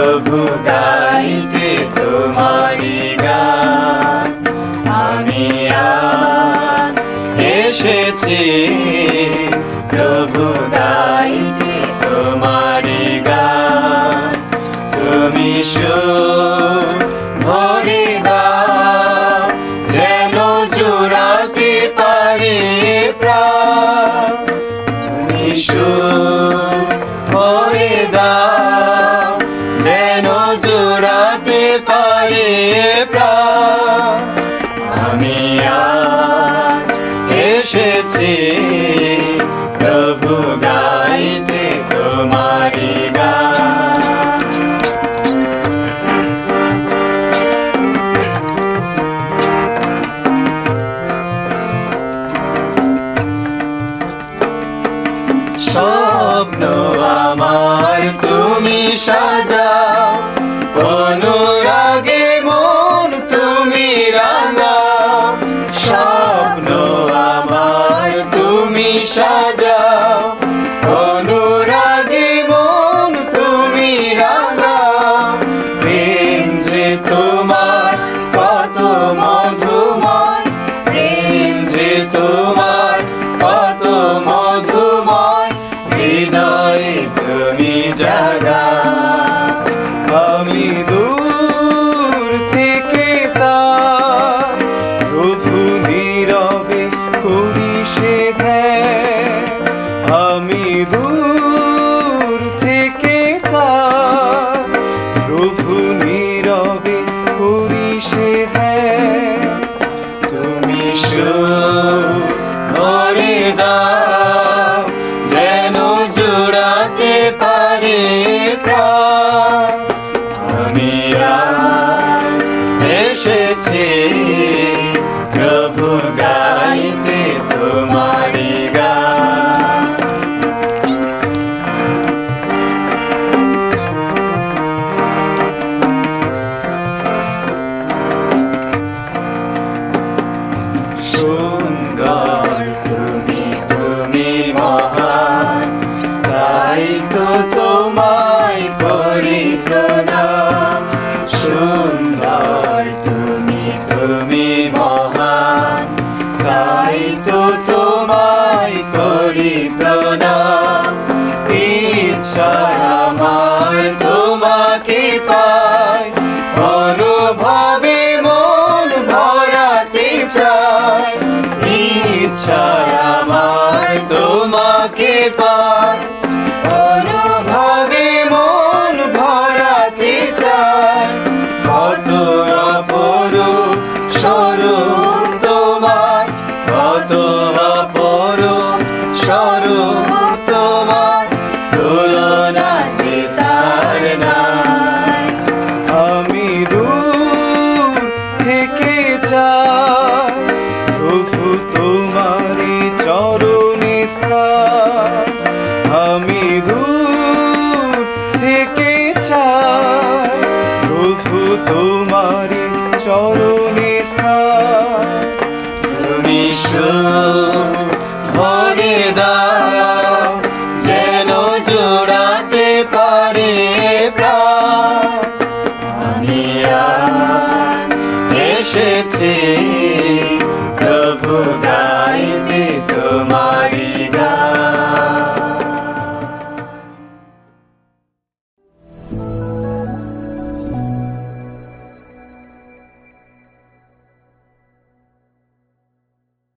প্রভু গাইতে তোমারি গান। আমি আজ এসেছি প্রভু গাইতে তোমারি তুমি সুর ভরে দাও, যেন জোড়াতে পারি প্রাণ। তুমি সুর আমার তুমি সাজাও মহান। তাই তো তোমায় করি প্রণাম। সুন্দর তুমি তুমি মহান। তাই তো তোমায় করি প্রণাম। ইচ্ছা আমার তোমাকে পাই অনুভবে মন ভরাতে চাই ইচ্ছা পাই অনুভবে মন স্বরূপ তোমার কত অপরূপ স্বরূপ আমি দূর থেকে চাই প্রভু তোমার চরণে স্থান। তুমি গান